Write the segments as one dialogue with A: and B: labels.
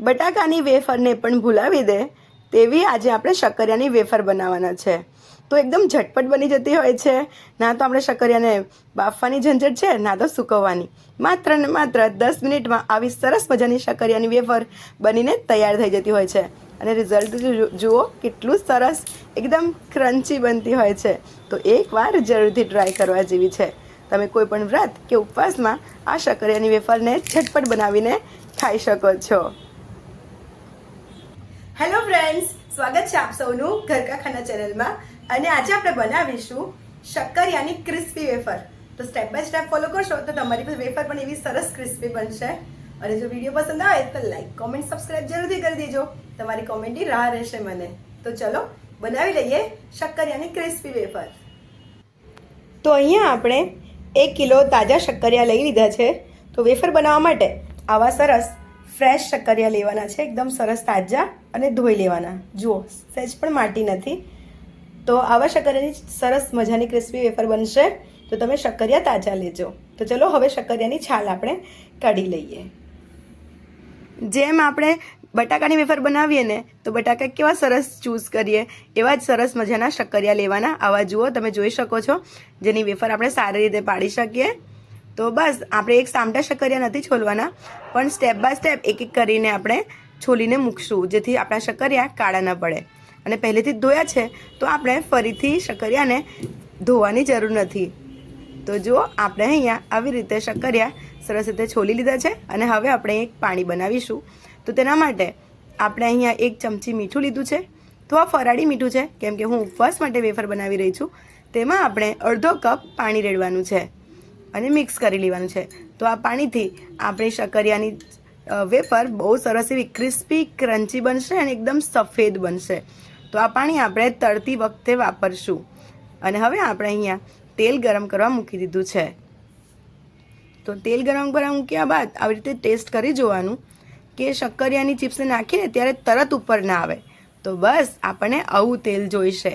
A: બટાકાની વેફરને પણ ભૂલાવી દે તેવી આજે આપણે શક્કરિયાની વેફર બનાવવાના છે. તો એકદમ ઝટપટ બની જતી હોય છે. ના તો આપણે શક્કરિયાને બાફવાની ઝંઝટ છે, ના તો સૂકવવાની. માત્ર ને માત્ર દસ મિનિટમાં આવી સરસ મજાની શક્કરિયાની વેફર બનીને તૈયાર થઈ જતી હોય છે. અને રિઝલ્ટ જુઓ કેટલું સરસ, એકદમ ક્રન્ચી બનતી હોય છે. તો એકવાર જરૂરથી ટ્રાય કરવા જેવી છે. તમે કોઈ પણ વ્રત કે ઉપવાસમાં આ શક્કરિયાની વેફરને ઝટપટ બનાવીને ખાઈ શકો છો. હેલો ફ્રેન્ડ્સ, સ્વાગત છે આપ સૌનું ઘરકા ખાના ચેનલમાં. અને આજે આપણે બનાવીશું શક્કરિયાની ક્રિસ્પી વેફર. તો સ્ટેપ બાય સ્ટેપ ફોલો કરશો તો તમારી પાસે વેફર પણ એવી સરસ ક્રિસ્પી બનશે. અને જો વીડિયો પસંદ આવે તો લાઈક કોમેન્ટ સબસ્ક્રાઇબ જરૂરથી કરી દેજો. તમારી કોમેન્ટની રાહ રહેશે મને. તો ચલો બનાવી લઈએ શક્કરિયાની ક્રિસ્પી વેફર. તો અહીંયા આપણે એક કિલો તાજા શક્કરિયા લઈ લીધા છે. તો વેફર બનાવવા માટે આવા સરસ ફ્રેશ શક્કરિયા લેવાના છે, એકદમ સરસ તાજા અને ધોઈ લેવાના. જુઓ સહેજ પણ માટી નથી. તો આવા શક્કરિયાની સરસ મજાની ક્રિસ્પી વેફર બનશે, તો તમે શક્કરિયા તાજા લેજો. તો ચલો હવે શક્કરિયાની છાલ આપણે કાઢી લઈએ. જેમ આપણે બટાકાની વેફર બનાવીએ ને, તો બટાકા કેવા સરસ ચૂઝ કરીએ, એવા જ સરસ મજાના શક્કરિયા લેવાના. આવા જુઓ, તમે જોઈ શકો છો, જેની વેફર આપણે સારી રીતે પાડી શકીએ. તો બસ, આપણે એક સામટા શક્કરિયા નથી છોલવાના, પણ સ્ટેપ બાય સ્ટેપ એક એક કરીને આપણે છોલીને મૂકશું, જેથી આપણા શક્કરિયા કાળા ન પડે. અને પહેલેથી જ ધોયા છે, તો આપણે ફરીથી શક્કરિયાને ધોવાની જરૂર નથી. તો જુઓ, આપણે અહીંયા આવી રીતે શક્કરિયા સરસ રીતે છોલી લીધા છે, અને હવે આપણે એક પાણી બનાવીશું. તો તેના માટે આપણે અહીંયા એક ચમચી મીઠું લીધું છે. તો આ ફરાળી મીઠું છે, કેમ કે હું ઉપવાસ માટે વેફર બનાવી રહી છું. તેમાં આપણે અડધો કપ પાણી રેડવાનું છે. અને મિક્સ કરી લેવાનું છે. તો આ પાણીથી આપણી શક્કરિયાની વેફર બહુ સરસ એવી ક્રિસ્પી, ક્રન્ચી બનશે અને એકદમ સફેદ બનશે. તો આ પાણી આપણે તળતી વખતે વાપરશું. અને હવે આપણે અહીંયા તેલ ગરમ કરવા મૂકી દીધું છે. તો તેલ ગરમ કરવા મૂક્યા બાદ આવી રીતે ટેસ્ટ કરી જોવાનું કે શક્કરિયાની ચિપ્સ નાખીને ત્યારે તરત ઉપર ના આવે. તો બસ આપણને આવું તેલ જોઈશે.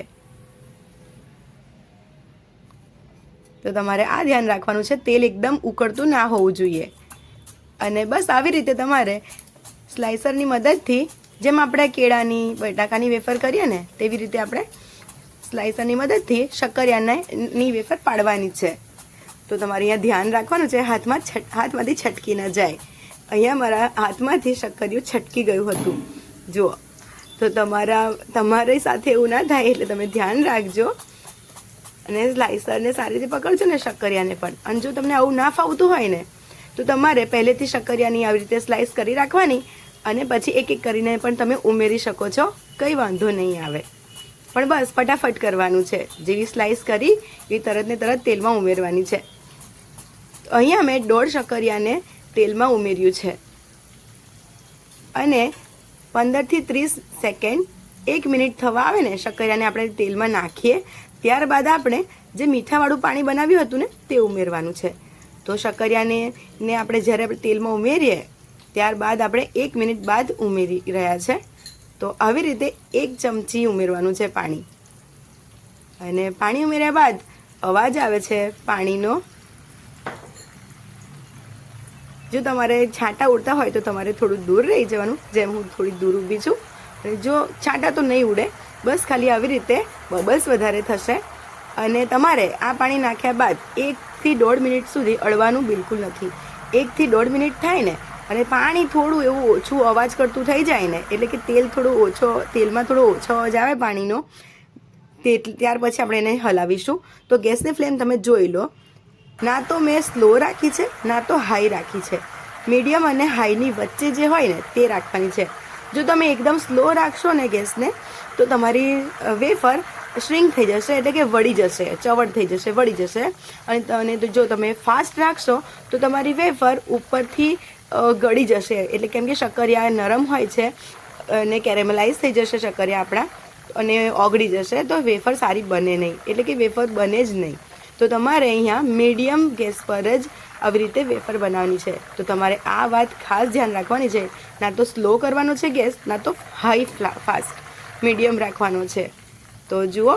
A: તો તમારે આ ધ્યાન રાખવાનું છે, તેલ એકદમ ઉકળતું ના હોવું જોઈએ. અને બસ આવી રીતે તમારે સ્લાઇસરની મદદથી જેમ આપણે કેળાની, બટાકાની વેફર કરીએ ને, તેવી રીતે આપણે સ્લાઇસરની મદદથી શક્કરિયાની વેફર પાડવાની છે. તો તમારે અહીંયા ધ્યાન રાખવાનું છે, હાથમાં હાથમાંથી છટકી ન જાય. અહીંયા મારા હાથમાંથી શક્કરિયું છટકી ગયું હતું. જુઓ. તો તમારા, તમારી સાથે એવું ના થાય એટલે તમે ધ્યાન રાખજો. અને સ્લાઇસરને સારી રીતે પકડજો ને શક્કરિયાને પણ. અને જો તમને આવું ના ફાવતું હોય ને, તો તમારે પહેલેથી શક્કરિયાની આવી રીતે સ્લાઇસ કરી રાખવાની અને પછી એક એક કરીને પણ તમે ઉમેરી શકો છો. કંઈ વાંધો નહીં આવે. પણ બસ, ફટાફટ કરવાનું છે. જેવી સ્લાઇસ કરી એ તરત ને તરત તેલમાં ઉમેરવાની છે. અહીંયા મેં દોઢ શક્કરિયાને તેલમાં ઉમેર્યું છે. અને પંદરથી ત્રીસ સેકન્ડ એક મિનિટ થવા આવે ને, શક્કરિયાને આપણે તેલમાં નાખીએ ત્યારબાદ આપણે જે મીઠાવાળું પાણી બનાવ્યું હતું ને, તે ઉમેરવાનું છે. તો શક્કરિયાને ને આપણે જ્યારે આપણે તેલમાં ઉમેરીએ, ત્યારબાદ આપણે એક મિનિટ બાદ ઉમેરી રહ્યા છે. તો આવી રીતે એક ચમચી ઉમેરવાનું છે પાણી. અને પાણી ઉમેર્યા બાદ અવાજ આવે છે પાણીનો. જો તમારે છાંટા ઉડતા હોય તો તમારે થોડું દૂર રહી જવાનું. જેમ હું થોડી દૂર ઊભી છું. જો છાંટા તો નહીં ઉડે બસ ખાલી આવી રીતે બબલ્સ વધારે થશે અને તમારે આ પાણી નાખ્યા બાદ એકથી દોઢ મિનિટ સુધી અડવાનું બિલકુલ નથી. એકથી દોઢ મિનિટ થાય ને અને પાણી થોડું એવું ઓછું અવાજ કરતું થઈ જાય ને એટલે કે તેલ થોડું ઓછો, તેલમાં થોડો ઓછો અવાજ આવે પાણીનો, તે ત્યાર પછી આપણે એને હલાવીશું. તો ગેસની ફ્લેમ તમે જોઈ લો. ના તો મેં સ્લો રાખી છે, ના તો હાઈ રાખી છે. મીડિયમ અને હાઈની વચ્ચે જે હોય ને તે રાખવાની છે. જો તમે એકદમ સ્લો રાખશો ને ગેસને તો તમારી વેફર શ્રિંક થઈ જશે એટલે કે વળી જશે ચવડ થઈ જશે, વળી જશે. અને અને જો તમે ફાસ્ટ રાખશો, તો તમારી વેફર ઉપરથી ગળી જશે. એટલે કેમ કે શક્કરિયા નરમ હોય છે અને કેરેમલાઇઝ થઈ જશે શક્કરિયા આપણા, અને ઓગળી જશે તો વેફર સારી બને નહીં. એટલે કે વેફર બને જ નહીં. તો તમારે અહીંયા મીડિયમ ગેસ પર જ આવી રીતે વેફર બનાવવાની છે. તો તમારે આ વાત ખાસ ધ્યાન રાખવાની છે. ના તો સ્લો કરવાનો છે ગેસ, ના તો હાઈ ફાસ્ટ. મીડિયમ રાખવાનો છે. તો જુઓ,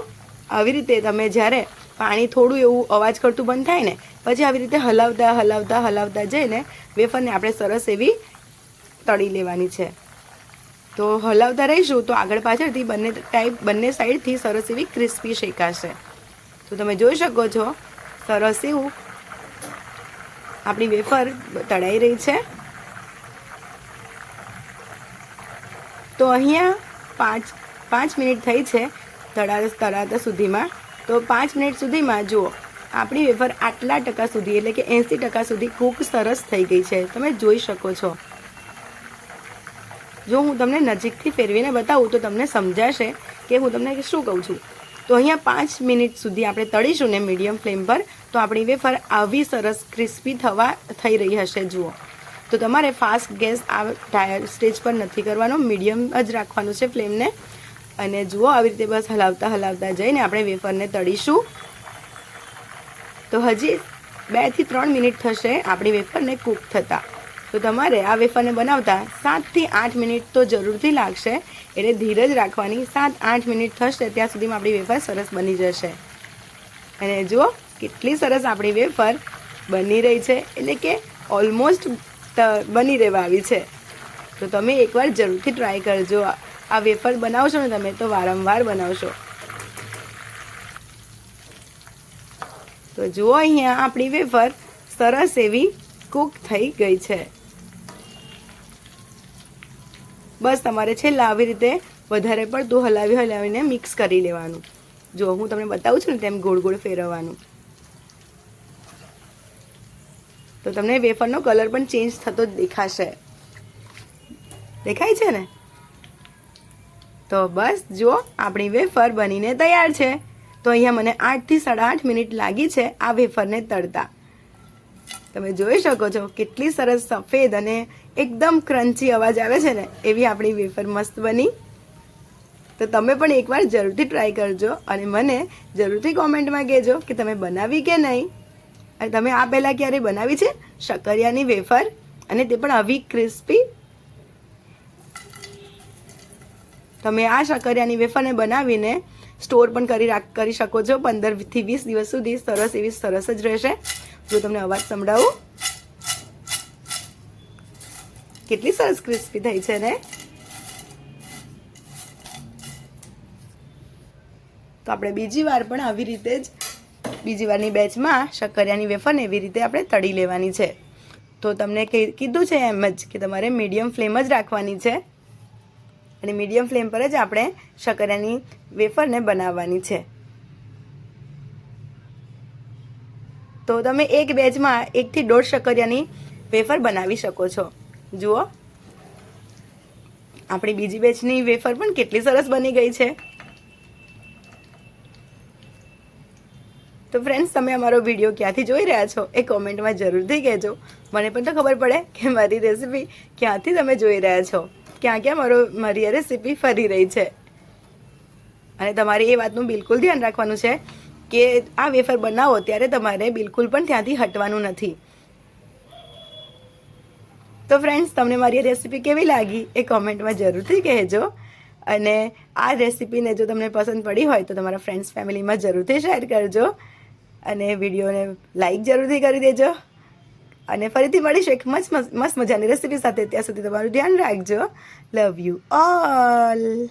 A: આવી રીતે તમે જ્યારે પાણી થોડું એવું અવાજ કરતું બંધ થાય ને, પછી આવી રીતે હલાવતા હલાવતા હલાવતા જઈને વેફરને આપણે સરસ એવી તળી લેવાની છે. તો હલાવતા રહીશું તો આગળ પાછળથી બંને ટાઈપ બંને સાઈડથી સરસ એવી ક્રિસ્પી શેકાશે. તો તમે જોઈ શકો છો, સરસ એવું આપણી વેફર તળાઈ રહી છે. તો અહીંયા પાંચ પાંચ મિનિટ થઈ છે તળા તળાતા સુધીમાં. તો પાંચ મિનિટ સુધીમાં જુઓ, આપણી વેફર આટલા ટકા સુધી, એટલે કે એંસી ટકા સુધી કૂક સરસ થઈ ગઈ છે. તમે જોઈ શકો છો. જો હું તમને નજીકથી ફેરવીને બતાવું તો તમને સમજાશે કે હું તમને શું કહું છું. તો અહીંયા પાંચ મિનિટ સુધી આપણે તળીશું ને મીડિયમ ફ્લેમ પર, તો આપણી વેફર આવી સરસ ક્રિસ્પી થવા, થઈ રહી હશે, જુઓ. તો તમારે ફાસ્ટ ગેસ આ સ્ટેજ પર નથી કરવાનો, મીડિયમ જ રાખવાનું છે ફ્લેમને. અને જુઓ, આવી રીતે બસ હલાવતા હલાવતા જઈને આપણે વેફરને તળીશું. તો હજી બેથી ત્રણ મિનિટ થશે આપણી વેફરને કૂક થતાં. તો તમારે આ વેફરને બનાવતા સાતથી આઠ મિનિટ તો જરૂરથી લાગશે. એટલે ધીરજ રાખવાની સાત આઠ મિનિટ થશે ત્યાં સુધીમાં આપણી વેફર સરસ બની જશે. અને જુઓ, કેટલી સરસ આપણી વેફર બની રહી છે. એટલે કે ઓલમોસ્ટ બની રહેવા આવી છે. તો તમે એકવાર જરૂરથી ટ્રાય કરજો. આ વેફર બનાવશો ને તમે તો વારંવાર બનાવશો. તો જુઓ અહીંયા આપણી વેફર સરસ એવી કૂક થઈ ગઈ છે. બસ તમારે છેલ્લા આવી રીતે વધારે પડતું હલાવી હલાવીને મિક્સ કરી લેવાનું. જો હું તમને બતાવું છું ને તેમ ગોળ ગોળ ફેરવવાનું. તો તમને વેફરનો કલર પણ ચેન્જ થતો દેખાશે. દેખાય છે ને? તો બસ, જુઓ, આપણી વેફર બનીને તૈયાર છે. તો અહીંયા મને આઠથી સાડા આઠ મિનિટ લાગી છે આ વેફરને તળતા. તમે જોઈ શકો છો કેટલી સરસ સફેદ અને એકદમ ક્રન્ચી અવાજ આવે છે ને, એવી આપણી વેફર મસ્ત બની. તો તમે પણ એકવાર જરૂરથી ટ્રાય કરજો અને મને જરૂરથી કોમેન્ટમાં કહેજો કે તમે બનાવી કે નહીં. અને તમે આ પહેલાં ક્યારે બનાવી છે? શક્કરિયાની વેફર અને તે પણ આવી ક્રિસ્પી તમે આ શક્કરિયાની વેફરને બનાવીને સ્ટોર પણ કરી રાખ, કરી શકો છો. પંદરથી વીસ દિવસ સુધી સરસ એવી સરસ જ રહેશે. જો તમને અવાજ સંભળાવું. કેટલી સરસ ક્રિસ્પી થઈ છે ને? તો આપણે બીજી વાર પણ આવી રીતે જ, બીજી વારની બેચમાં શક્કરિયાની વેફરને એવી રીતે આપણે તળી લેવાની છે. તો તમને કીધું છે એમ જ કે તમારે મીડિયમ ફ્લેમ જ રાખવાની છે. અને મીડિયમ ફ્લેમ પર જ આપણે શક્કરિયાની વેફરને બનાવવાની છે. તો તમે એક બેચમાં એકથી દોઢ શક્કરિયાની વેફર બનાવી શકો છો. જુઓ. આપણી બીજી બેચની વેફર પણ કેટલી સરસ બની ગઈ છે. તો ફ્રેન્ડ્સ તમે અમારો વીડિયો ક્યાંથી જોઈ રહ્યા છો એ કોમેન્ટમાં જરૂરથી કહેજો. મને પણ તો ખબર પડે કે મારી રેસીપી ક્યાંથી તમે જોઈ રહ્યા છો. ક્યાં ક્યાં મારો મારી રેસીપી ફરી રહી છે. અને તમારે એ વાતનું બિલકુલ ધ્યાન રાખવાનું છે કે આ વેફર બનાવો ત્યારે તમારે બિલકુલ પણ ત્યાંથી હટવાનું નથી. તો ફ્રેન્ડ્સ તમને મારી રેસીપી કેવી લાગી એ કોમેન્ટમાં જરૂરથી કહેજો. અને આ રેસીપીને જો તમને પસંદ પડી હોય તો તમારા ફ્રેન્ડ્સ ફેમિલીમાં જરૂરથી શેર કરજો. અને વિડીયોને લાઈક જરૂરથી કરી દેજો. અને ફરીથી મળીશું એક મસ્ત મસ્ત મજાની રેસીપી સાથે. ત્યાં સુધી તમારું ધ્યાન રાખજો. Love you all